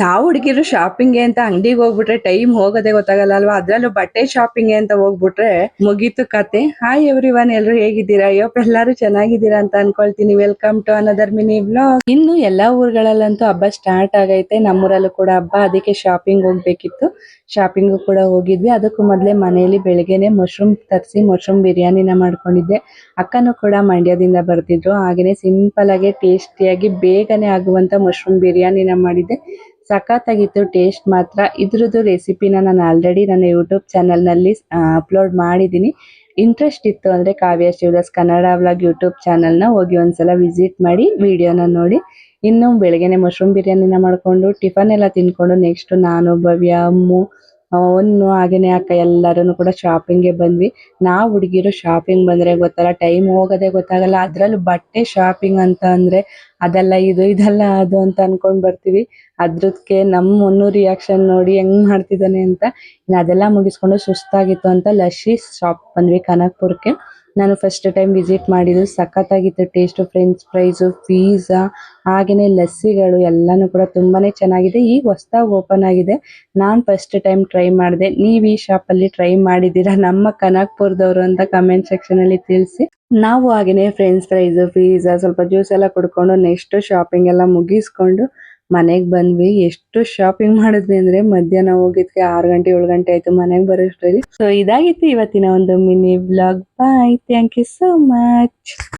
ನಾವು ಹುಡುಗಿರು ಶಾಪಿಂಗ್ ಅಂತ ಅಂಗಡಿಗೆ ಹೋಗ್ಬಿಟ್ರೆ ಟೈಮ್ ಹೋಗೋದೇ ಗೊತ್ತಾಗಲ್ಲ ಅಲ್ವಾ ಅದ್ರಲ್ಲೂ ಬಟ್ಟೆ ಶಾಪಿಂಗ್ ಅಂತ ಹೋಗ್ಬಿಟ್ರೆ ಮುಗೀತು ಕತೆ. ಹಾಯ್ ಎವ್ರಿ ಒನ್ ಎಲ್ರು ಹೇಗಿದ್ದೀರಾ? ಅಯ್ಯೋ ಎಲ್ಲಾರು ಚೆನ್ನಾಗಿದ್ದೀರಾ ಅಂತ ಅನ್ಕೊಳ್ತೀನಿ. Welcome to another mini vlog ಇನ್ನು ಎಲ್ಲಾ ಊರುಗಳಲ್ಲಂತೂ ಹಬ್ಬ ಸ್ಟಾರ್ಟ್ ಆಗೈತೆ. ನಮ್ಮೂರಲ್ಲೂ ಕೂಡ ಹಬ್ಬ. ಅದಕ್ಕೆ ಶಾಪಿಂಗ್ ಹೋಗ್ಬೇಕಿತ್ತು. ಶಾಪಿಂಗು ಕೂಡ ಹೋಗಿದ್ವಿ. ಅದಕ್ಕೂ ಮೊದಲೇ ಮನೆಯಲ್ಲಿ ಬೆಳಿಗ್ಗೆನೆ ಮಶ್ರೂಮ್ ತರಿಸಿ ಮಶ್ರೂಮ್ ಬಿರಿಯಾನಿನ ಮಾಡ್ಕೊಂಡಿದ್ದೆ. ಅಕ್ಕನೂ ಕೂಡ ಮಂಡ್ಯದಿಂದ ಬರ್ತಿದ್ರು. ಹಾಗೇನೆ ಸಿಂಪಲ್ ಆಗಿ ಟೇಸ್ಟಿಯಾಗಿ ಬೇಗನೆ ಆಗುವಂತ ಮಶ್ರೂಮ್ ಬಿರಿಯಾನಿನ ಮಾಡಿದ್ದೆ. ಸಖತ್ತಾಗಿತ್ತು ಟೇಸ್ಟ್ ಮಾತ್ರ. ಇದ್ರದ್ದು ರೆಸಿಪಿನ ನಾನು ಆಲ್ರೆಡಿ ನನ್ನ ಯೂಟ್ಯೂಬ್ ಚಾನಲ್ನಲ್ಲಿ ಅಪ್ಲೋಡ್ ಮಾಡಿದ್ದೀನಿ. ಇಂಟ್ರೆಸ್ಟ್ ಇತ್ತು ಅಂದರೆ ಕಾವ್ಯ ಶಿವದಾಸ್ ಕನ್ನಡ ವ್ಲಾಗ್ ಯೂಟ್ಯೂಬ್ ಚಾನಲ್ನ ಹೋಗಿ ಒಂದ್ಸಲ ವಿಸಿಟ್ ಮಾಡಿ ವಿಡಿಯೋನ ನೋಡಿ. ಇನ್ನು ಬೆಳಗ್ಗೆನೆ ಮಶ್ರೂಮ್ ಬಿರಿಯಾನಿನ ಮಾಡಿಕೊಂಡು ಟಿಫನ್ ಎಲ್ಲ ತಿನ್ಕೊಂಡು ನೆಕ್ಸ್ಟು ನಾನು ಭವ್ಯ ಅಮ್ಮು ಅವನು ಹಾಗೇನೆ ಅಕ್ಕ ಎಲ್ಲರೂ ಕೂಡ ಶಾಪಿಂಗ್ಗೆ ಬಂದ್ವಿ. ನಾವು ಹುಡುಗಿರು ಶಾಪಿಂಗ್ ಬಂದ್ರೆ ಗೊತ್ತಲ್ಲ ಟೈಮ್ ಹೋಗೋದೇ ಗೊತ್ತಾಗಲ್ಲ. ಅದರಲ್ಲೂ ಬಟ್ಟೆ ಶಾಪಿಂಗ್ ಅಂತ ಅಂದ್ರೆ ಅದೆಲ್ಲ ಇದು, ಇದೆಲ್ಲ ಅದು ಅಂತ ಅನ್ಕೊಂಡ್ ಬರ್ತೀವಿ. ಅದಕ್ಕೆ ನಮ್ಮ ರಿಯಾಕ್ಷನ್ ನೋಡಿ ಹೆಂಗ್ ಮಾಡ್ತಿದ್ದಾನೆ ಅಂತ ಅದೆಲ್ಲ ಮುಗಿಸ್ಕೊಂಡು ಸುಸ್ತಾಗಿತ್ತು ಅಂತ ಲಸ್ಸಿ ಶಾಪ್ ಬಂದ್ವಿ ಕನಕ್ಪುರಕ್ಕೆ ನಾನು ಫಸ್ಟ್ ಟೈಮ್ ವಿಸಿಟ್ ಮಾಡಿದ್ದು ಸಖತ್ತಾಗಿತ್ತು. ಟೇಸ್ಟ್ ಫ್ರೆಂಚ್ ಫ್ರೈಸು ಪಿಜ್ಜಾ ಹಾಗೆಯೇ ಲಸ್ಸಿಗಳು ಎಲ್ಲನೂ ಕೂಡ ತುಂಬಾನೇ ಚೆನ್ನಾಗಿದೆ. ಈಗ ಹೊಸ್ದಾಗಿ ಓಪನ್ ಆಗಿದೆ. ನಾನು ಫಸ್ಟ್ ಟೈಮ್ ಟ್ರೈ ಮಾಡಿದೆ. ನೀವು ಈ ಶಾಪ್ ಅಲ್ಲಿ ಟ್ರೈ ಮಾಡಿದ್ದೀರಾ ನಮ್ಮ ಕನಕ್ಪುರದವರು ಅಂತ ಕಮೆಂಟ್ ಸೆಕ್ಷನ್ ಅಲ್ಲಿ ತಿಳಿಸಿ. ನಾವು ಹಾಗೆಯೇ ಫ್ರೆಂಚ್ ಫ್ರೈಸ್ ಪಿಜ್ಜಾ ಸ್ವಲ್ಪ ಜ್ಯೂಸ್ ಎಲ್ಲ ಕುಡ್ಕೊಂಡು ನೆಕ್ಸ್ಟ್ ಶಾಪಿಂಗ್ ಎಲ್ಲ ಮುಗಿಸ್ಕೊಂಡು ಮನೆಗ್ ಬಂದ್ವಿ. ಎಷ್ಟು ಶಾಪಿಂಗ್ ಮಾಡಿದ್ವಿ ಅಂದ್ರೆ ಮಧ್ಯಾಹ್ನ ಹೋಗಿದ್ಕೆ ಆರು ಗಂಟೆ, ಏಳು ಗಂಟೆ ಆಯ್ತು ಮನೆಗೆ ಬರೋಷ್ಟ್ರಲ್ಲಿ. ಸೊ ಇದಾಗಿತ್ತು ಇವತ್ತಿನ ಒಂದು mini blog bye thank you so much